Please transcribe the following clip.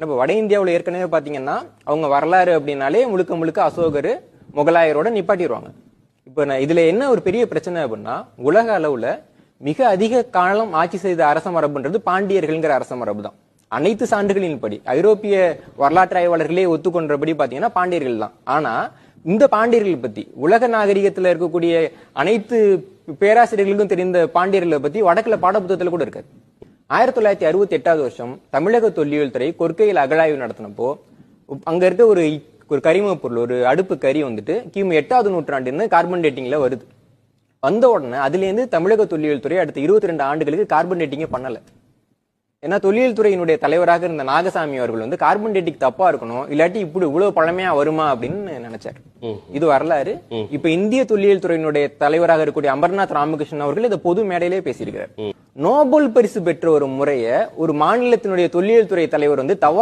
நம்ம வட இந்தியாவில் ஏற்கனவே பார்த்தீங்கன்னா அவங்க வரலாறு அப்படின்னாலே முழுக்க முழுக்க அசோகர் முகலாயரோட நிப்பாட்டிடுவாங்க இப்போ நான் இதில் என்ன ஒரு பெரிய பிரச்சனை அப்படின்னா உலக அளவில் மிக அதிக காலம் ஆட்சி செய்த அரச மரபுன்றது பாண்டியர்கள்ங்கிற அரச மரபு தான். அனைத்து சான்றுகளின்படி ஐரோப்பிய வரலாற்று ஆய்வாளர்களே ஒத்துக்கொண்டபடி பார்த்தீங்கன்னா பாண்டியர்கள் தான். ஆனால் இந்த பாண்டியர்கள் பற்றி உலக நாகரிகத்தில் இருக்கக்கூடிய அனைத்து பேராசிரியர்களுக்கும் தெரிந்த பாண்டியர்களை பற்றி வடக்கில் பாடப்புத்தகத்தில் கூட இருக்காது. ஆயிரத்தி தொள்ளாயிரத்தி அறுபத்தி எட்டாவது வருஷம் தமிழக தொல்லியல் துறை கொற்கையில் அகழாய்வு நடத்தினப்போ அங்க இருக்க ஒரு ஒரு கரிம பொருள் ஒரு அடுப்பு கறி வந்துட்டு கிமு எட்டாவது நூற்றாண்டுன்னு கார்பன் டேட்டிங்ல வருது. வந்த உடனே அதுல இருந்து தமிழக தொல்லியல் துறை அடுத்த இருபத்தி ரெண்டு ஆண்டுகளுக்கு கார்பன் டேட்டிங்கே பண்ணல. ஏன்னா தொல்லியல் துறையினுடைய தலைவராக இருந்த நாகசாமி அவர்கள் வந்து கார்பன் டேட்டிங் தப்பா இருக்கணும் இல்லாட்டி இப்படி இவ்வளவு பழமையா வருமா அப்படின்னு நினைச்சாரு. இது வரலாறு. இப்ப இந்திய தொல்லியல் துறையினுடைய தலைவராக இருக்கக்கூடிய அமர்நாத் ராமகிருஷ்ணன் அவர்கள் இதை பொது மேடையிலே பேசியிருக்கிறார். நோபல் பரிசு பெற்ற ஒரு முறைய ஒரு மாநிலத்தினுடைய தொல்லியல் துறை தலைவர் வந்து தவ